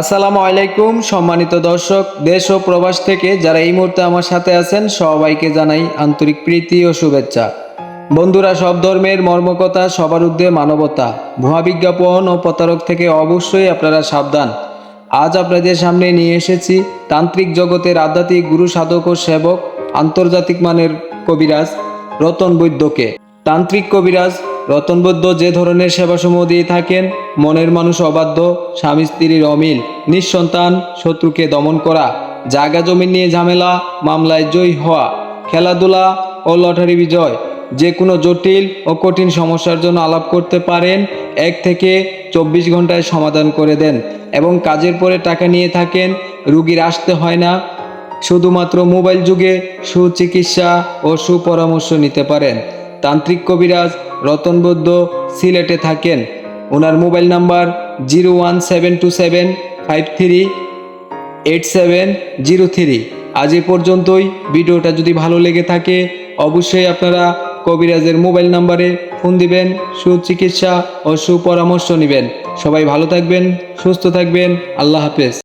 আসসালামু আলাইকুম, সম্মানিত দর্শক, দেশ ও প্রবাস থেকে যারা এই মুহূর্তে আমার সাথে আছেন, সবাইকে জানাই আন্তরিক প্রীতি ও শুভেচ্ছা। বন্ধুরা, সব ধর্মের মর্মকথা, সবার ঊর্ধ্বে মানবতা ভুয়া বিজ্ঞাপন ও প্রতারক থেকে অবশ্যই আপনারা সাবধান। আজ আপনাদের সামনে নিয়ে এসেছি তান্ত্রিক জগতের আধ্যাত্মিক গুরু, সাধক ও সেবক, আন্তর্জাতিক মানের কবিরাজ রতন বৈদ্যকে। তান্ত্রিক কবিরাজ রতন বৈদ্য যে ধরনের সেবাসমূহ দিয়ে থাকেন, মনের মানুষ অবাধ্য, স্বামী স্ত্রীর অমিল, নিঃসন্তান শত্রুকে দমন করা, জায়গা জমি নিয়ে ঝামেলা, মামলায় জয়ী হওয়া, খেলাধুলা ও লটারি বিজয়, যে কোনো জটিল ও কঠিন সমস্যার জন্য আলাপ করতে পারেন, এক থেকে চব্বিশ ঘন্টায় সমাধান করে দেন এবং কাজের পরে টাকা নিয়ে থাকেন, রুগীর আসতে হয় না, শুধুমাত্র মোবাইল যুগে সুচিকিৎসা ও সুপরামর্শ নিতে পারেন। তান্ত্রিক কবিরাজ রতন বৌদ্ধ সিলেটে থাকেন। ওনার mobile number zero one seven two seven five three eight seven zero three. আজ এ পর্যন্তই। ভিডিওটা যদি ভালো লেগে থাকে, অবশ্যই আপনারা কবিরাজের মোবাইল নাম্বারে ফোন দিবেন, সুচিকিৎসা ও সুপরামর্শ নেবেন। সবাই ভালো থাকবেন, সুস্থ থাকবেন। আল্লাহ হাফেজ।